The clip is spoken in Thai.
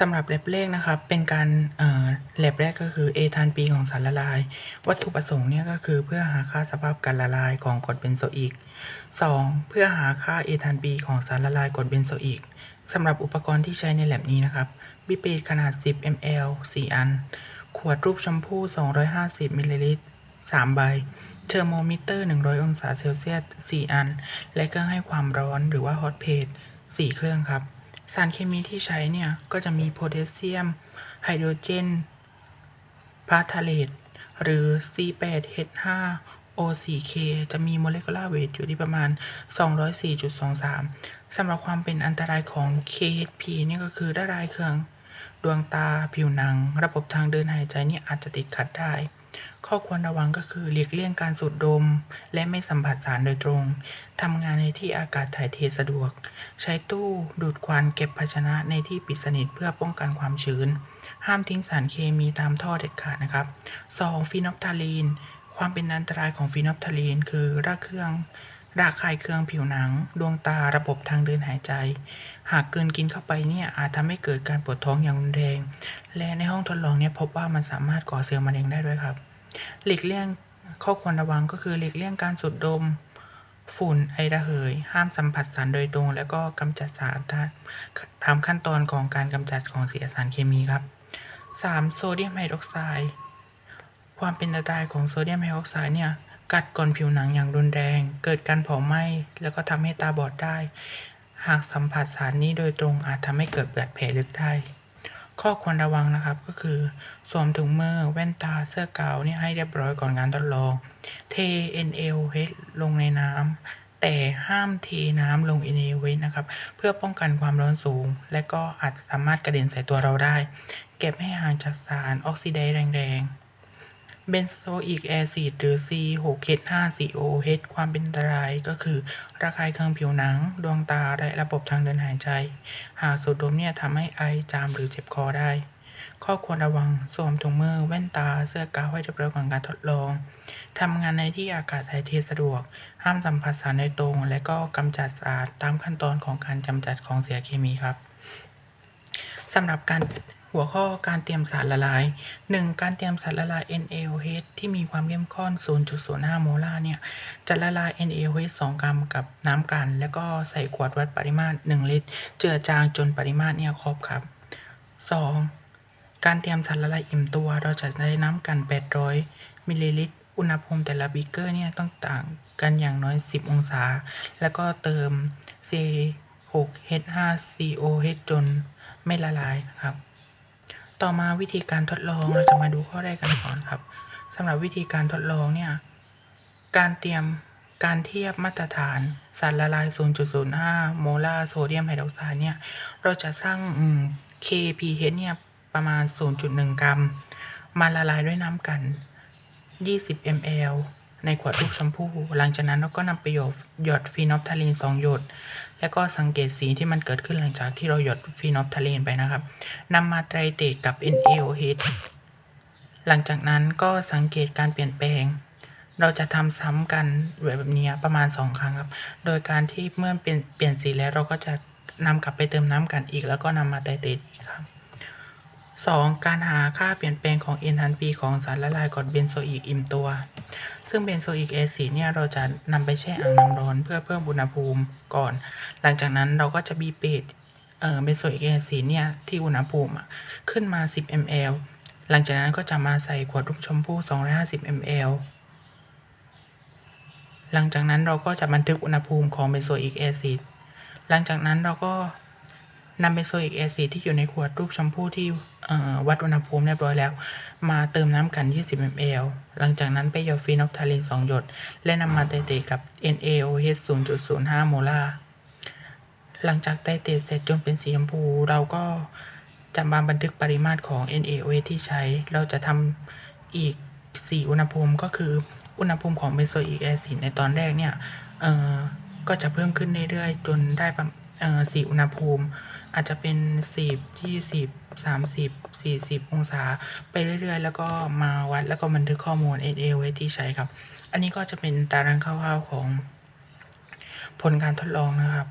สำหรับแลบแรกนะครับ เป็นการเอ่อแลบแรกก็คือเอทานปีของสารละลาย วัตถุประสงค์เนี่ยก็คือเพื่อหาค่าสภาพการละลายของกรดเบนโซอิก 2. เพื่อหาค่าเอทานปีของสารละลายกรดเบนโซอิกสำหรับอุปกรณ์ที่ใช้ในแลบนี้นะครับบิเปดขนาด 10 ml 4 อัน ขวดรูปชมพู250 มิลลิลิตร 3 ใบ เทอร์โมมิเตอร์ 100 องศาเซลเซียส 4 อัน และเครื่องให้ความร้อนหรือว่าฮอตเพจ4เครื่องครับ สารเคมีที่ใช้เนี่ย ก็จะมีโพแทสเซียม ไฮโดรเจนพาทาเลตหรือ C8H5O4K จะมีโมเลกุลาร์เวทอยู่ที่ประมาณ 204.23 สำหรับความเป็นอันตรายของ KHP นี่ก็คือละลายเครื่อง ดวงตาผิวหนัง ระบบทางเดินหายใจนี่อาจจะติดขัดได้ ข้อควรระวังก็คือหลีกเลี่ยงการสูดดม และไม่สัมผัสสารโดยตรงทำงานในที่อากาศถ่ายเทสะดวก ใช้ตู้ดูดควันเก็บภาชนะในที่ปิดสนิทเพื่อป้องกันความชื้น ห้ามทิ้งสารเคมีตามท่อเด็ดขาดนะครับ 2. ฟีนอฟทาลีน ความเป็นอันตรายของฟีนอฟทาลีนคือราเครื่อง รากคายเคืองผิวหนัง ดวงตาระบบทางเดินหายใจ หากเกินกินเข้าไปเนี่ยอาจทำให้เกิดการปวดท้องอย่างรุนแรง และในห้องทดลองเนี่ยพบว่ามันสามารถก่อเซลล์มะเร็งได้ด้วยครับ หลีกเลี่ยงข้อควรระวังก็คือหลีกเลี่ยงการสูดดม ฝุ่นไอระเหย ห้ามสัมผัสสารโดยตรง แล้วก็กำจัดสารตามขั้นตอนของการกำจัดของเสียสารเคมีครับ 3. โซเดียมไฮดรอกไซด์ความเป็นอันตรายของโซเดียมไฮดรอกไซด์เนี่ย กัดก่อนผิวหนังอย่างรุนแรง เกิดการเผาไหม้แล้วก็ทำให้ตาบอดได้ หากสัมผัสสารนี้โดยตรงอาจทำให้เกิดบาดแผลลึกได้ ข้อควรระวังนะครับก็คือ สวมถุงมือแว่นตาเสื้อกาวนี่ให้เรียบร้อยก่อนการทดลอง เท NaOH ลงในน้ำแต่ห้ามเทน้ำลง NaOH นะครับ เพื่อป้องกันความร้อนสูง และก็อาจสามารถกระเด็นใส่ตัวเราได้ เก็บให้ห่างจากสารออกซิไดซ์แรงๆ เบนโซอิกแอซิดหรือ C6H5COH ความเป็นอันตรายก็คือ ระคายเคืองผิวหนัง ดวงตา และระบบทางเดินหายใจ หากสูดดมเนี่ยทำให้ไอจามหรือเจ็บคอได้ ข้อควรระวังสวมถุงมือ แว่นตา เสื้อกาวให้เรียบร้อยก่อนการทดลอง ทำงานในที่อากาศถ่ายเทสะดวก ห้ามสัมผัสสารโดยตรง และก็กำจัดสารตามขั้นตอนของการกำจัดของเสียเคมีครับสำหรับการ หัวข้อการเตรียมสารละลาย 1. การเตรียมสารละลาย NaOH ที่มีความเข้มข้น 0.05 โมลาร์เนี่ย จะละลาย NaOH 2 กรัมกับน้ำกัน แล้วก็ใส่ขวดวัดปริมาตร 1 ลิตร เจือจางจนปริมาตรเนี่ยครบครับ 2. การเตรียมสารละลายอิ่มตัว เราจะใช้น้ำกัน 800 มิลลิลิตร อุณหภูมิแต่ละบิกเกอร์เนี่ยต้องต่างกันอย่างน้อย 10 องศา แล้วก็เติม C6H5COH จนไม่ละลายครับ ต่อมาวิธีการทดลองเราจะมาดูข้อแรกกันก่อนครับสำหรับวิธีการทดลองเนี่ยการเตรียมการเทียบมาตรฐานสารละลาย 0.05 โมลาร์โซเดียมไฮดรอกไซด์เนี่ยเราจะสร้าง KPH เนี่ยประมาณ 0.1 กรัม มาละลายด้วยน้ำกัน 20 ml ในขวดลูกชมพูหลังจากนั้นเราก็นำไปหยดหยดฟีนอลทาลีน2หยด แล้วก็สังเกตสีที่มันเกิดขึ้นหลังจากที่เราหยดฟีนอลทาลีนไปนะครับนำมาไตรเตตกับ NaOH หลังจากนั้นก็สังเกตการเปลี่ยนแปลง เราจะทำซ้ำกันแบบนี้ประมาณ 2 ครั้งครับ โดยการที่เมื่อเปลี่ยนเปลี่ยนสีแล้วเราก็จะนำกลับไปเติมน้ำกันอีก แล้วก็นำมาไตรเตตอีกครับ 2. การหาค่าเปลี่ยนแปลงของเอนทันปีของสารละลายกรดเบนโซอิกอิ่มตัว ซึ่งเบนโซอิกแอซิดเนี่ย เราจะนำไปแช่อ่างน้ำร้อนเพื่อเพิ่มอุณหภูมิก่อน หลังจากนั้นเราก็จะบีเปดเอ่อเบนโซอิกแอซิดเนี่ย ที่อุณหภูมิขึ้นมา 10 ml หลังจากนั้นก็จะมาใส่ขวดลูกชมพู่ 250 ml หลังจากนั้นเราก็จะบันทึกอุณหภูมิของเบนโซอิกแอซิด หลังจากนั้นเราก็ นำเบนโซอิกแอซิดที่อยู่ในขวดรูปชมพู่ที่วัดอุณหภูมิเรียบร้อยแล้ว มาเติมน้ำกัน 20 ml หลังจากนั้นไปหยดฟีนอลทาลีน2 หยด และนำมาไตเตตกับ NaOH 0.05 โมลาร์หลังจากไตเตตเสร็จจนเป็นสีชมพู เราก็จะมาบันทึกปริมาตรของ NaOH ที่ใช้ เราจะทำอีก 4 อุณหภูมิก็คืออุณหภูมิของเบนโซอิกแอซิดในตอนแรกเนี่ยก็จะเพิ่มขึ้นเรื่อยๆ จนได้ประเอ่อ4อุณหภูมิ อาจจะเป็น 10 20 30 40 องศา ไปเรื่อยๆ แล้วก็มาวัดแล้วก็บันทึกข้อมูล NA ไว้ที่ใช้ครับ อันนี้ก็จะเป็นตารางคร่าวๆของผลการทดลองนะครับ